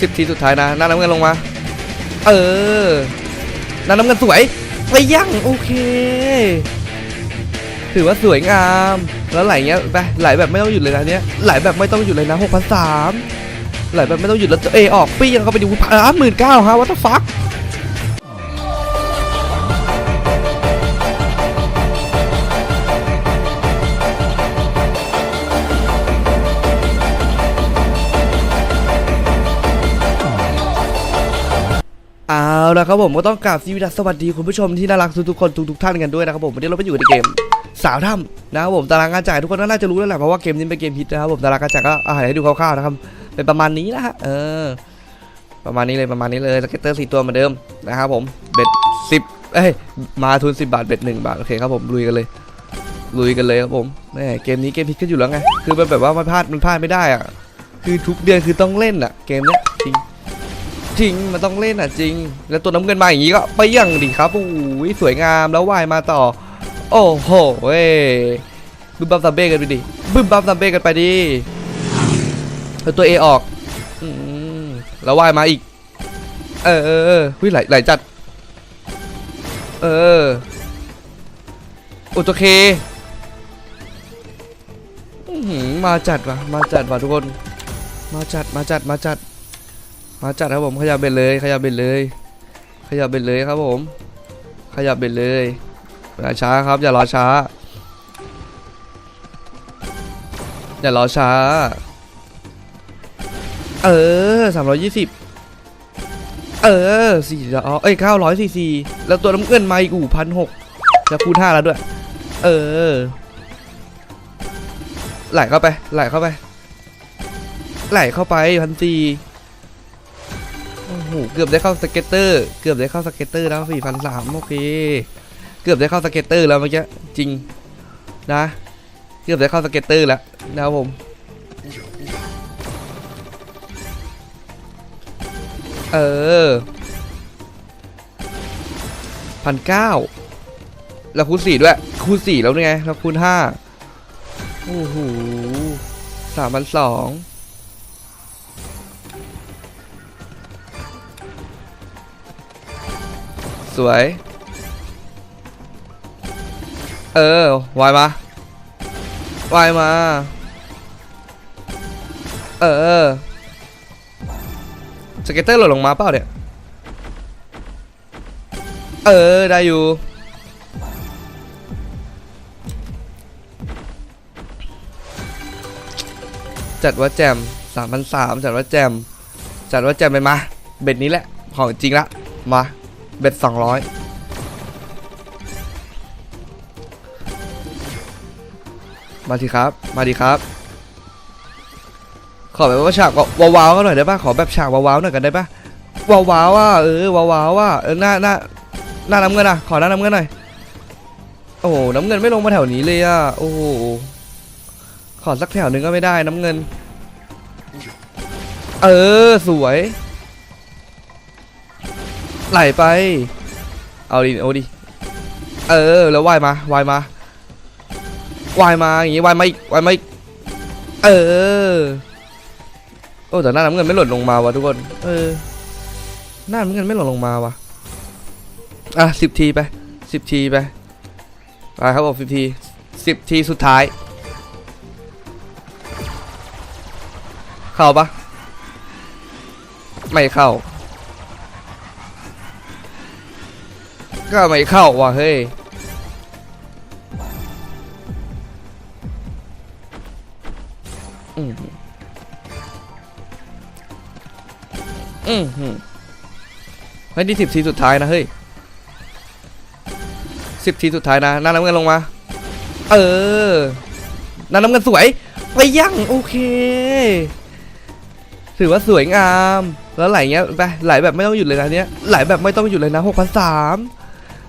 สิบทีสุดท้ายนะน้าน้ำเงินลงมา เออน้าน้ำเงินสวยไปยั่งโอเค ถือว่าสวยงาม แล้วไหลเงี้ยไปไหลแบบไม่ต้องหยุดเลยนะเนี้ยไหลแบบไม่ต้องหยุดเลยนะหกพันสามไหลแบบไม่ต้องหยุดแล้วเอออกปี้ยังเข้าไปดูพันหมื่นเก้าฮะวัตฟัก เอาละครับผมก็ต้องกราบสวัสดีคุณผู้ชมที่น่ารักทุกๆคนทุกๆท่านกันด้วยนะครับผมวันนี้เราไปอยู่ในเกมสาวถ้ำนะครับผมตารางการจ่ายทุกคนน่าจะรู้แล้วแหละเพราะว่าเกมนี้เป็นเกมฮิตนะครับผมตารางการจ่ายก็เอาให้ดูคร่าวๆนะครับเป็นประมาณนี้นะฮะเออ ประมาณนี้เลยประมาณนี้เลยสเก็ตเตอร์สี่ตัวเหมือนเดิมนะครับผมเบ็ดสิบเอ้ยมาทุนสิบบาทเบ็ดหนึ่งบาทโอเคครับผมลุยกันเลยลุยกันเลยครับผมแม่เกมนี้เกมฮิตก็อยู่แล้วไงคือมันแบบว่ามันพลาดมันพลาดไม่ได้อะคือทุกเดือนคือต้องเล่นอะเกมเนี้ย จริงมันต้องเล่นอะจริง แล้วตัวน้ำเงินมาอย่างนี้ก็ไปยังดีครับโอ้ยสวยงามแล้ววายมาต่อ โอ้โหเว้บึ้มบัมซัมเบ้กันไปดิบึ้มบัมซัมเบ้กันไปดิแล้วตัวเอออกแล้ววายมาอีก เออเออเออหุ้ยไหลไหลจัด เออโอตัวเคมาจัดว่ะมาจัดว่ะทุกคน มาจัดมาจัดมาจัด มาจัดครับผมขยับเบ็ดเลย ขยับเบ็ดเลย ขยับเบ็ดเลยครับผม ขยับเบ็ดเลยอย่าช้าครับอย่ารอช้า อย่ารอช้า เออสามร้อยยี่สิบเออสี่ร้อยเอ้ยเก้าร้อยสี่สี่แล้วตัวน้ำเงินมาอีกอูพันหกจะคูณห้าแล้วด้วย เออ ไหลเข้าไป ไหลเข้าไป ไหลเข้าไปพันสี่ โอ้โหเกือบได้เข้าสเก็ตเตอร์ เกือบได้เข้าสเก็ตเตอร์แล้วสี่พันสามโอเค เกือบได้เข้าสเก็ตเตอร์แล้วเมื่อกี้จริงนะ เกือบได้เข้าสเก็ตเตอร์แล้วนะครับผมเออพันเก้าแล้วคูณสี่ด้วย คูณสี่แล้วไง แล้วคูณห้าโอ้โหสามพันสอง สวย เออวายมาวายมา เออสเก็ตเตอร์หล่นลงมาเปล่าเนี่ย เออ ได้อยู่ จัดว่าแจมสามพันสามจัดว่าแจม จัดว่าแจมไปมา เบ็ดนี้แหละ ของจริงละ มา เบ็ดสองร้อยมาทีครับ มาดีครับ ขอแบบว่าฉากว้าวๆกันหน่อยได้ป่ะ ขอแบบฉากว้าวๆหน่อยกันได้ป่ะ ว้าวๆว่ะเออ ว้าวๆว่ะเออ หน้าหน้าหน้าน้ำเงินอะ ขอหน้าน้ำเงินหน่อย โอ้โห น้ำเงินไม่ลงมาแถวนี้เลยอะ โอ้โห ขอสักแถวหนึ่งก็ไม่ได้น้ำเงิน เออ สวย ไหลไป เอาดิเอาดิ เออ แล้วว่ายมาว่ายมาว่ายมาอย่างงี้ว่ายมาอีกว่ายมาอีกเออ โอ้แต่หน้าน้ำเงินไม่หล่นลงมาวะทุกคน เออ หน้าน้ำเงินไม่หล่นลงมาวะอะสิบทีไปสิบทีไปไปครับผมสิบทีสิบทีสุดท้าย เข้าปะไม่เข้า ก็ไม่เข้าว่ะเฮ้ยอืมอืมหืมเฮ้ยนี่สิบทีสุดท้ายนะเฮ้ยสิบทีสุดท้ายนะน้าน้ำเงินลงมา เออน้าน้ำเงินสวย ไปยั่งโอเค ถือว่าสวยงาม แล้วไหลเงี้ยไปไหลแบบไม่ต้องหยุดเลยนะเนี้ยไหลแบบไม่ต้องหยุดเลยนะหกพันสาม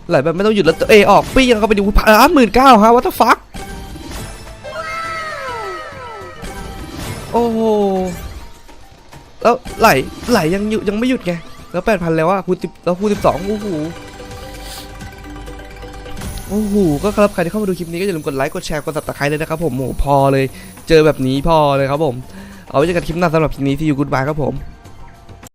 ไหลแบบไม่ต้องหยุดแล้วเอออกปี้ยังเข้าไปดูพันหมื่นเก้าฮะวัตฟักโอ้โหแล้วไหลไหลยังหยุดยังไม่หยุดไงแล้วแปดพันแล้วอะคูณสิบแล้วคูณสิบสองโอ้โหโอ้โหก็ครับใครที่เข้ามาดูคลิปนี้ก็อย่าลืมกดไลค์กดแชร์กดซับสไครต์เลยนะครับผมโอ้โหพอเลย เจอแบบนี้พอเลยครับผม เอาไว้เจอกันคลิปหน้าสำหรับคลิปนี้ที่อยู่กูดบายครับผม